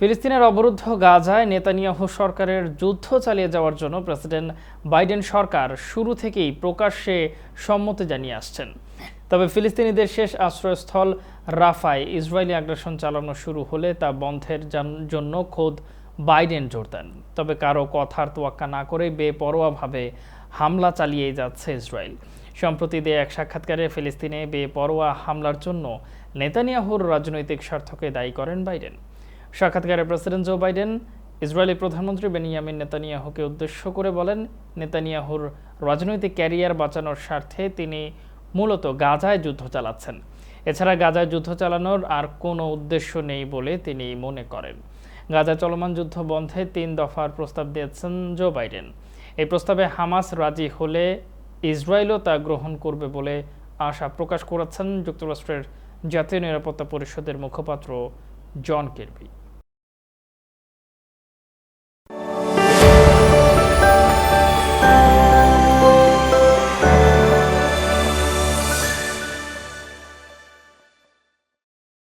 ফিলিস্তিনের অবরুদ্ধ গাজায় নেতানিয়াহু সরকারের যুদ্ধ চালিয়ে যাওয়ার জন্য প্রেসিডেন্ট বাইডেন সরকার শুরু থেকেই প্রকাশ্যে সম্মতি জানিয়ে আসছেন। তবে ফিলিস্তিনিদের শেষ আশ্রয়স্থল রাফায় ইসরায়েলি আগ্রাসন চালানো শুরু হলে তা বন্ধের জন্য খোদ বাইডেন জোর দেন। তবে কারও কথার তোয়াক্কা না করে বেপরোয়াভাবে হামলা চালিয়ে যাচ্ছে ইসরায়েল। সম্প্রতি দেয়া এক সাক্ষাৎকারে ফিলিস্তিনে বেপরোয়া হামলার জন্য নেতানিয়াহুর রাজনৈতিক স্বার্থকে দায়ী করেন বাইডেন। সাক্ষাৎকারে প্রেসিডেন্ট জো বাইডেন ইসরায়েলি প্রধানমন্ত্রী বেনিয়ামিন নেতানিয়াহুকে উদ্দেশ্য করে বলেন, নেতানিয়াহুর রাজনৈতিক ক্যারিয়ার বাঁচানোর স্বার্থে তিনি মূলত গাজায় যুদ্ধ চালাচ্ছেন। এছাড়া গাজায় যুদ্ধ চালানোর আর কোনো উদ্দেশ্য নেই বলে তিনি মনে করেন। গাজায় চলমান যুদ্ধ বন্ধে তিন দফার প্রস্তাব দিয়েছেন জো বাইডেন। এই প্রস্তাবে হামাস রাজি হলে ইসরায়েলও তা গ্রহণ করবে বলে আশা প্রকাশ করেছেন যুক্তরাষ্ট্রের জাতীয় নিরাপত্তা পরিষদের মুখপাত্র জন কেরবি